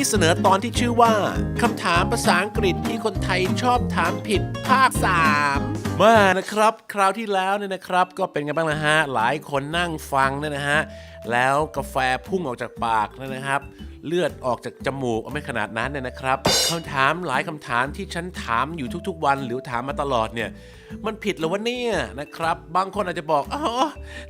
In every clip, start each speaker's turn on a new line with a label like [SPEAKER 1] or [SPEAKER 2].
[SPEAKER 1] ที่เสนอตอนที่ชื่อว่าคำถามภาษาอังกฤษที่คนไทยชอบถามผิดภาค 3 มานะครับ คราวที่แล้วเนี่ยนะครับ ก็เป็นไงบ้างนะฮะ หลายคนนั่งฟังเนี่ยนะฮะ แล้วกาแฟพุ่งออกจากปากเนี่ยนะครับ เลือดออกจากจมูกไม่ขนาดนั้นเนี่ยนะครับคำถามหลายคำถามที่ฉันถามอยู่ทุกๆวันหรือถามมาตลอดเนี่ย มันผิดหรือวะเนี่ยนะครับ บางคนอาจจะบอกอ๋อ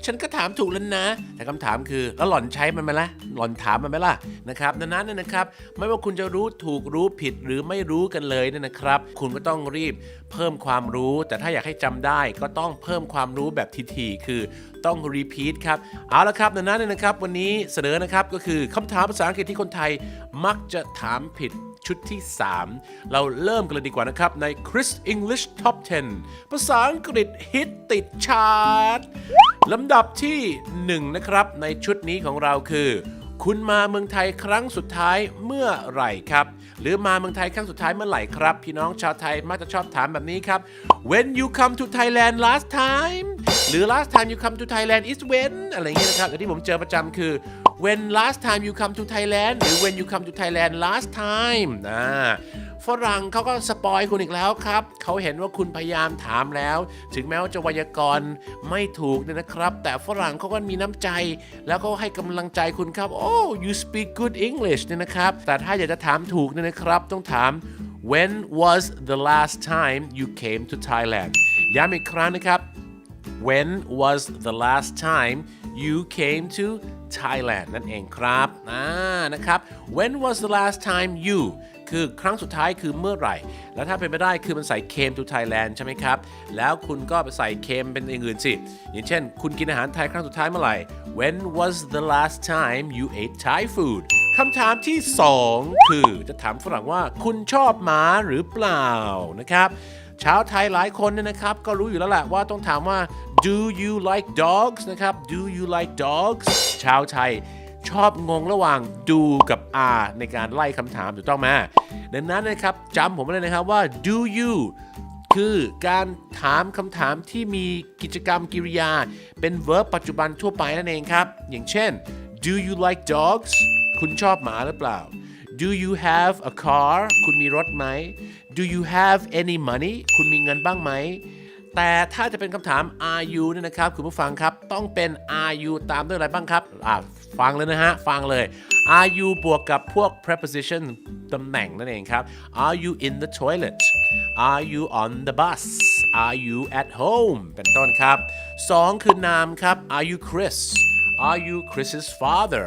[SPEAKER 1] ฉันก็ถามถูกแล้วนะ แต่คำถามคือแล้วหล่อนใช้มันไหมล่ะหล่อนถามมันไหมล่ะนะครับดังนั้นเนี่ยนะครับ ไม่ว่าคุณจะรู้ถูกรู้ผิดหรือไม่รู้กันเลยเนี่ยนะครับ คุณก็ต้องรีบเพิ่มความรู้ แต่ถ้าอยากให้จำได้ก็ต้องเพิ่มความรู้แบบทีๆคือต้อง repeat ครับ เอาละครับดังนั้นนะครับ วันนี้เสนอนะครับก็คือคำถามภาษาอังกฤษที่คนไทยมักจะถามผิดชุดที่ 3 เราเริ่มกันเลยดีกว่านะครับ ใน Chris English Top 10 ภาษาอังกฤษฮิตติดชาร์ตลำดับที่ 1 นะครับ ในชุดนี้ของเราคือ คุณมาเมืองไทยครั้งสุดท้ายเมื่อไหร่ครับ หรือมาเมืองไทยครั้งสุดท้ายเมื่อไหร่ครับ พี่น้องชาวไทยมักจะชอบถามแบบนี้ครับ when you come to Thailand last time หรือ last time you come to Thailand is when อะไรเงี้ยนะครับแต่ที่ผมเจอประจำคือ when last time you come to Thailand หรือ when you come to Thailand last time อ่า ฝรั่งเขาก็สปอยคุณอีกแล้วครับ เขาเห็นว่าคุณพยายามถามแล้ว ถึงแม้ว่าจะไวยากรณ์ไม่ถูกเนี่ยนะครับ แต่ฝรั่งเขาก็มีน้ำใจ แล้วก็ให้กำลังใจคุณครับ oh you speak good English เนี่ยนะครับ แต่ถ้าอยากจะถามถูกเนี่ยนะครับ ต้องถาม when was the last time you came to Thailand ย้ำอีกครั้งนะครับ When was the last time you came to Thailand นั่นเองครับอ่านะครับ When was the last time you คือครั้งสุดท้ายคือเมื่อไหร่ แล้วถ้าเป็นไปได้คือมันใส่ came to Thailand ใช่ไหมครับ แล้วคุณก็ไปใส่ came เป็นอย่างอื่นสิ อย่างเช่น คุณกินอาหารไทยครั้งสุดท้ายเมื่อไหร่ When was the last time you ate Thai food คำถามที่ 2 คือจะถามฝรั่งว่าคุณชอบหมาหรือเปล่านะครับชาวไทยหลายคนเนี่ยนะครับ ก็รู้อยู่แล้วแหละว่าต้องถามว่า do you like dogs นะครับ do you like dogs ชาวไทย ชอบงงระหว่าง do กับ are ในการไล่คำถามถูกต้องไหมดังนั้นนะครับจำผมไว้เลยนะครับว่า do you คือการถามคำถามที่มีกิจกรรมกิริยา เป็น verb ปัจจุบันทั่วไปนั่นเองครับ อย่างเช่น do you like dogs คุณชอบหมาหรือเปล่า Do you have a car คุณมีรถไหม Do you have any money คุณมีเงินบ้างไหม แต่ถ้าจะเป็นคำถาม are you เนี่ยนะครับ คุณผู้ฟังครับ ต้องเป็น are you ตามด้วยอะไรบ้างครับ ฟังเลยนะฮะ ฟังเลย are you บวกกับพวก preposition ตำแหน่งนั่นเองครับ are you in the toilet are you on the bus are you at home เป็นต้นครับ 2 คือนามครับ are you Chris are you Chris's father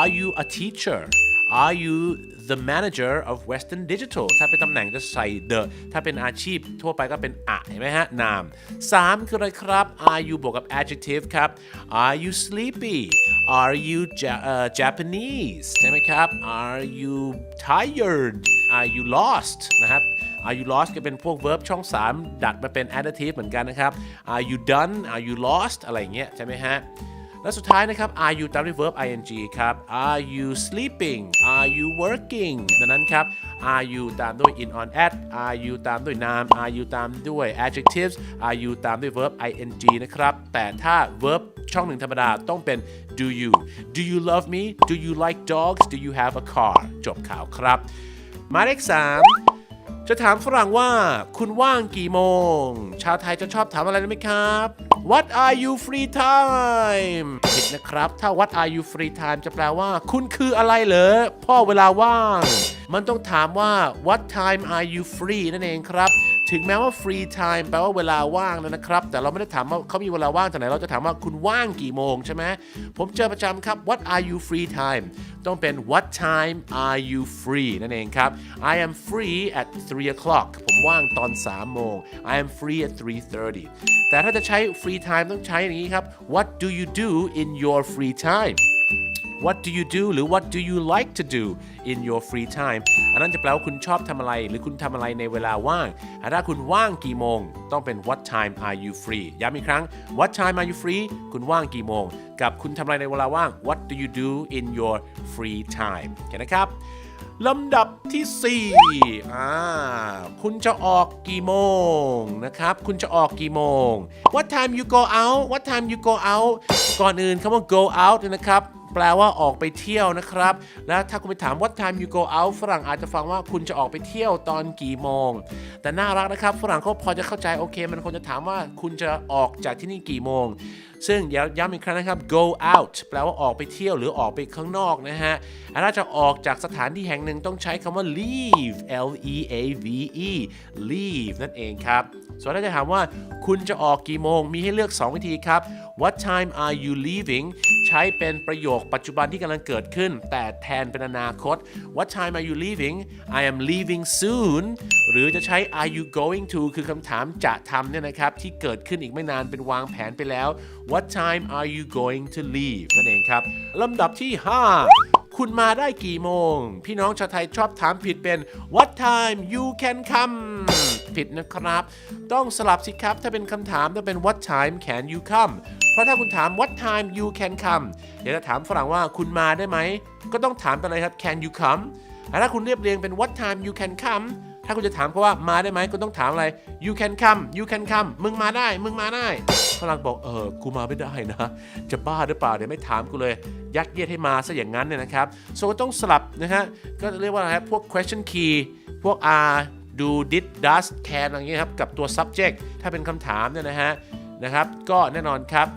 [SPEAKER 1] are you a teacher Are you the manager of Western Digital ถ้าเป็นตำแหน่งจะใส่ the ถ้าเป็นอาชีพทั่วไปก็เป็นอะเห็นไหมฮะ นาม 3 คืออะไรครับ Are you บวกกับ adjective ครับ Are you sleepy Are you Japanese ใช่ไหมครับ Are you tired Are you lost นะครับ Are you lost ก็เป็นพวก verb ช่อง 3 ดัดมาเป็น adjective เหมือนกันนะครับ Are you done Are you lost อะไรอย่างเงี้ยใช่ไหมฮะ และสุดท้ายนะครับ are you ตามด้วย verb ing ครับ are you sleeping are you working ดังนั้นครับ are you ตามด้วย in on at are you ตามด้วยนาม are you ตามด้วย adjectives are you ตามด้วย verb ing นะครับ แต่ถ้า verb ช่องหนึ่งธรรมดาต้องเป็น do you do you love me do you like dogs do you have a car จบข่าวครับหมายเลขสามจะถามฝรั่งว่าคุณว่างกี่โมง ชาวไทยจะชอบถามอะไรไหมครับ What are you free time ผิดนะครับ ถ้า What are you free time จะแปลว่า คุณคืออะไรเหรอ พ่อเวลาว่าง มันต้องถามว่า What time are you free นั่นเองครับ ถึงแม้ว่า free time แปลว่าเวลาว่างนะครับ แต่เราไม่ได้ถามว่าเขามีเวลาว่างจากไหน เราจะถามว่าคุณว่างกี่โมงใช่ไหม ผมเจอประจำครับ What are you free time ต้องเป็น What time are you free นั่นเองครับ I am free at 3 o'clock ผมว่างตอน 3 โมง I am free at 3:30 แต่ถ้าจะใช้ free time ต้องใช้อย่างนี้ครับ What do you do in your free time What do you do หรือ What do you like to do in your free time อันนั้นจะแปลว่าคุณชอบทำอะไร หรือคุณทำอะไรในเวลาว่างถ้าคุณว่างกี่โมง ต้องเป็น What time are you free ย้ำอีกครั้ง What time are you free คุณว่างกี่โมง กับคุณทำอะไรในเวลาว่าง What do you do in your free time โอเคนะครับลำดับที่ 4อ่าคุณจะออกกี่โมงนะครับ คุณจะออกกี่โมง What time you go out What time you go out ก่อนอื่นคำว่า go out นะครับ แปลว่าออกไปเที่ยวนะครับ แล้วถ้าคุณไปถาม what time you go out ฝรั่งอาจจะฟังว่าคุณจะออกไปเที่ยวตอนกี่โมง แต่น่ารักนะครับ ฝรั่งเขาพอจะเข้าใจโอเค มันคงจะถามว่าคุณจะออกจากที่นี่กี่โมงซึ่งย้ำอีกครั้งนะครับ go out แปลว่าออกไปเที่ยวหรือออกไปข้างนอกนะฮะถ้าจะออกจากสถานที่แห่งหนึ่งต้องใช้คำว่า leave L E A V E leave นั่นเองครับ ส่วนถ้าจะถามว่าคุณจะออกกี่โมง มีให้เลือก 2 วิธีครับ What time are you leaving ใช้เป็นประโยคปัจจุบันที่กำลังเกิดขึ้น แต่แทนเป็นอนาคต What time are you leaving I am leaving soon หรือจะใช้ Are you going to คือคำถามจะทำเนี่ยนะครับ ที่เกิดขึ้นอีกไม่นานเป็นวางแผนไปแล้ว What time are you going to leave นั่นเองครับลำดับที่ 5 คุณมาได้กี่โมง พี่น้องชาวไทยชอบถามผิดเป็น What time you can come ผิดนะครับ ต้องสลับสิครับ ถ้าเป็นคำถามต้องเป็น What time can you come เพราะถ้าคุณถาม What time you can come เดี๋ยวจะถามฝรั่งว่าคุณมาได้ไหม ก็ต้องถามไปเลยครับ Can you come ถ้าคุณเรียบเรียงเป็น What time you can come ถ้าคุณจะถามเขาว่ามาได้ไหมคุณต้องถามอะไร you can come you can come มึงมาได้ มึงมาได้ฝรั่งบอกเออกูมาไม่ได้นะ จะบ้าหรือเปล่าเดี๋ยวไม่ถามกูเลย ยัดเยียดให้มาซะอย่างนั้นเนี่ยนะครับ so ก็ต้องสลับนะฮะก็เรียกว่าอะไรครับพวก question key พวก are do did does can อะไรเงี้ยครับกับตัว subject ถ้าเป็นคำถามเนี่ยนะฮะนะครับก็แน่นอนครับ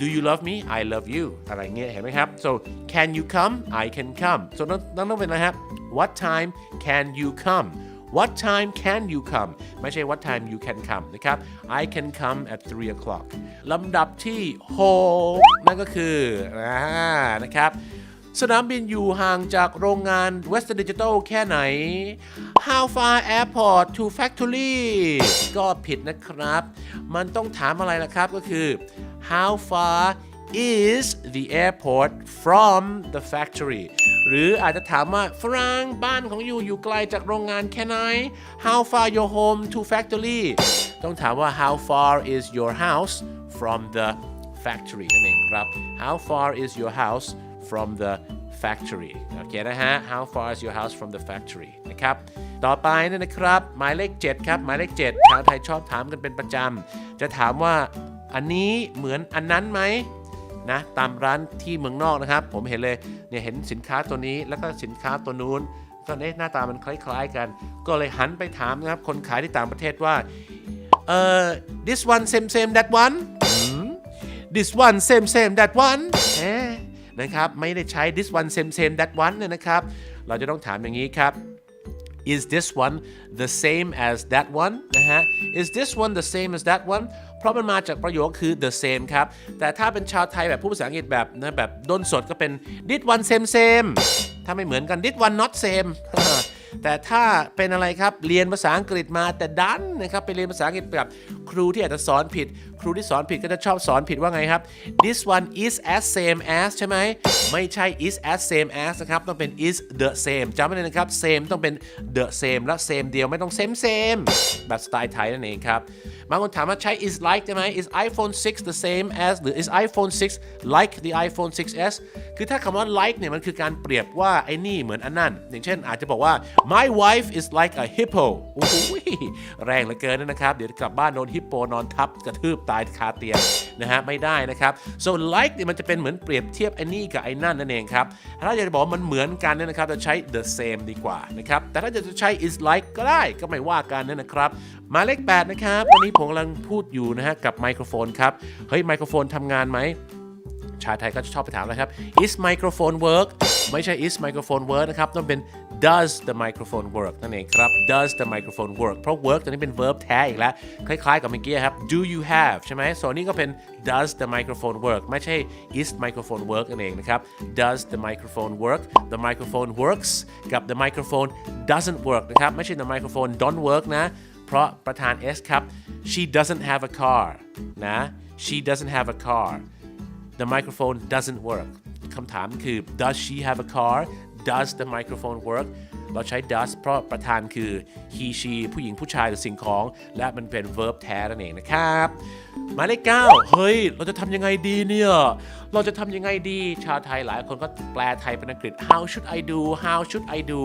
[SPEAKER 1] Do you love me I love you อะไรเงี้ยเห็นไหมครับ so can you come I can come so ต้องต้องต้องเป็นอะไรครับ What time can you come What time can you come ไม่ใช่ What time you can come นะครับ I can come at 3 o'clock ลำดับที่6นั่นก็คือนะครับสนามบินอยู่ห่างจากโรงงาน Western Digital แค่ไหน How far airport to factory ก็ผิดนะครับ มันต้องถามอะไรล่ะครับก็คือ How far is the airport from the factory หรืออาจจะถามว่าฝรั่งบ้านของอยู่อยู่ไกลจากโรงงานแค่ไหน How far your home to factory ต้องถามว่า How far is your house from the factory นั่นเองครับ How far is your house from the factory โอเคนะฮะ How far is your house from the factory นะครับ ต่อไปเนยนะครับ หมายเลข 7 ครับ หมายเลข 7 ชาวไทยชอบถามกันเป็นประจำ จะถามว่าอันนี้เหมือนอันนั้นไหม นะตามร้านที่เมืองนอกนะครับ ผมเห็นเลยเนี่ยเห็นสินค้าตัวนี้แล้วก็สินค้าตัวนู้นก็เอ๊ะหน้าตามันคล้าย ๆ กัน ก็เลยหันไปถามนะครับคนขายที่ต่างประเทศว่าเอ่อ this one same same that one this one same same that one เอ๊นะครับไม่ได้ใช้ this one same same that one เนี่ยนะครับ เราจะต้องถามอย่างนี้ครับ is this one the same as that one นะฮะ is this one the same as that one เพราะมันมาจากประโยคคือ the same ครับ แต่ถ้าเป็นชาวไทยแบบผู้ภาษาอังกฤษแบบนะแบบด้นสดก็เป็น did one same same ถ้าไม่เหมือนกัน did one not same แต่ถ้าเป็นอะไรครับเรียนภาษาอังกฤษมาแต่ดันนะครับไปเรียนภาษาอังกฤษแบบครูที่อาจจะสอนผิด ครูที่สอนผิดก็จะชอบสอนผิดว่าไงครับ this one is as same as ใช่ไหมไม่ใช่ is as same as นะครับต้องเป็น is the same จำไว้เลยนะครับ same ต้องเป็น the same และ same เดียวไม่ต้อง same same แบบสไตล์ไทยนั่นเองครับ บางคนถามว่าใช้ is like ใช่ไหม is iPhone 6 the same as หรือ is iPhone 6 like the iPhone 6s คือถ้าคำว่า like เนี่ยมันคือการเปรียบว่าไอ้นี่เหมือนอันนั้นอย่างเช่นอาจจะบอกว่า my wife is like a hippo โอ้โหแรงเหลือเกินนะครับ เดี๋ยวกลับบ้านโดนฮิปโปนอนทับกระทืบตายคาเตียงนะฮะไม่ได้นะครับ so like เนี่ยมันจะเป็นเหมือนเปรียบเทียบไอ้นี่กับไอ้นั่นนั่นเองครับ ถ้าอยากจะบอกว่ามันเหมือนกันเนี่ยนะครับจะใช้ the same ดีกว่านะครับ แต่ถ้าจะใช้ is like ก็ได้ก็ไม่ว่ากันเนี่ยนะครับ มาเลข8นะครับวันนี้ผมกำลังพูดอยู่นะฮะกับไมโครโฟนครับเฮ้ยไมโครโฟนทำงานไหมชาวไทยก็จะชอบไปถามนะครับ is microphone work ไม่ใช่ is microphone work นะครับ ต้องเป็น does the microphone work นั่นเองครับ does the microphone work เพราะ work ตัวนี้เป็น verb แท้อีกแล้ว คล้ายๆกับเมื่อกี้ครับ do you have ใช่ไหมส่วนนี้ก็เป็น does the microphone work ไม่ใช่ is microphone work นั่นเองนะครับ does the microphone work the microphone works กับ the microphone doesn't work นะครับ ไม่ใช่ the microphone don't work นะ เพราะประธาน S ครับ she doesn't have a car นะ she doesn't have a car the microphone doesn't work คำถามคือ does she have a car does the microphone work เราใช้ does เพราะประธานคือ he she ผู้หญิงผู้ชายหรือสิ่งของ และมันเป็น verb แท้นั่นเองนะครับหมายเลข9เฮ้ย เราจะทำยังไงดีเนี่ย เราจะทำยังไงดี ชาวไทยหลายคนก็แปลไทยเป็นอังกฤษ how should I do how should I do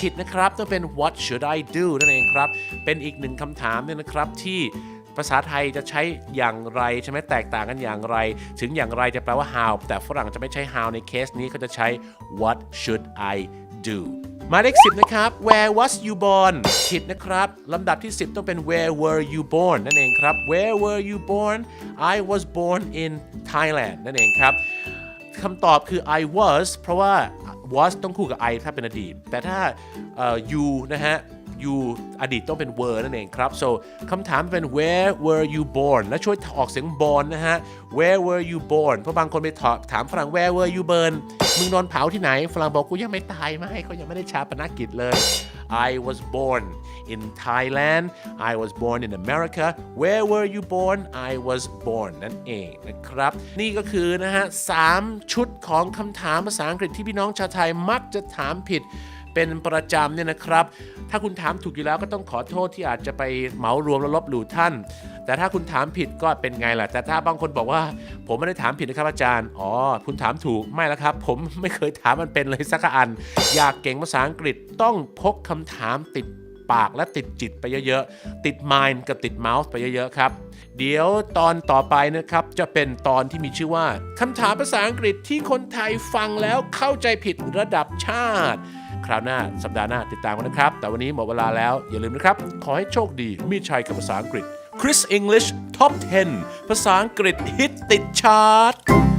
[SPEAKER 1] ผิดนะครับต้องเป็น what should I do นั่นเองครับ เป็นอีกหนึ่งคำถามเนี่ยนะครับที่ภาษาไทยจะใช้อย่างไรใช่ไหมแตกต่างกันอย่างไร ถึงอย่างไรจะแปลว่า how แต่ฝรั่งจะไม่ใช้ how ในเคสนี้เขาจะใช้ what should I do หมายเลข10 นะครับ where was you born ผิดนะครับ ลำดับที่ 10 ต้องเป็น where were you born นั่นเองครับ where were you born I was born in Thailand นั่นเองครับคำตอบคือ I was เพราะว่า was ต้องคู่กับ I ถ้าเป็นอดีต แต่ถ้า you นะฮะ you อดีตต้องเป็น were นั่นเองครับ so คำถามเป็น where were you born และช่วยออกเสียง born นะฮะ where were you born เพราะบางคนไปถามฝรั่ง where were you burn มึงนอนเผาที่ไหน ฝรั่งบอกกูยังไม่ตายไม่เขายังไม่ได้ชาปนกิจเลย I was born in Thailand I was born in America where were you born I was born นั่นเองนะครับ นี่ก็คือนะฮะสามชุดของคำถามภาษาอังกฤษที่พี่น้องชาวไทยมักจะถามผิด เป็นประจำเนี่ยนะครับ ถ้าคุณถามถูกอยู่แล้วก็ต้องขอโทษที่อาจจะไปเหมารวมและลบหลู่ท่าน แต่ถ้าคุณถามผิดก็เป็นไงล่ะ แต่ถ้าบางคนบอกว่า ผมไม่ได้ถามผิดนะครับอาจารย์ อ๋อ คุณถามถูกไม่ล้วครับ ผมไม่เคยถามมันเป็นเลยสักอัน อยากเก่งภาษาอังกฤษต้องพกคำถามติดปากและติดจิตไปเยอะๆ ติด mind กับติด mouth ไปเยอะๆ ครับ เดี๋ยวตอนต่อไปนะครับ จะเป็นตอนที่มีชื่อว่าคำถามภาษาอังกฤษที่คนไทยฟังแล้วเข้าใจผิดระดับชาติ คราวหน้าสัปดาห์หน้าติดตามกันนะครับ แต่วันนี้หมดเวลาแล้วอย่าลืมนะครับ ขอให้โชคดีมีชัยกับภาษาอังกฤษ Chris English Top 10 ภาษาอังกฤษฮิตติดชาร์ต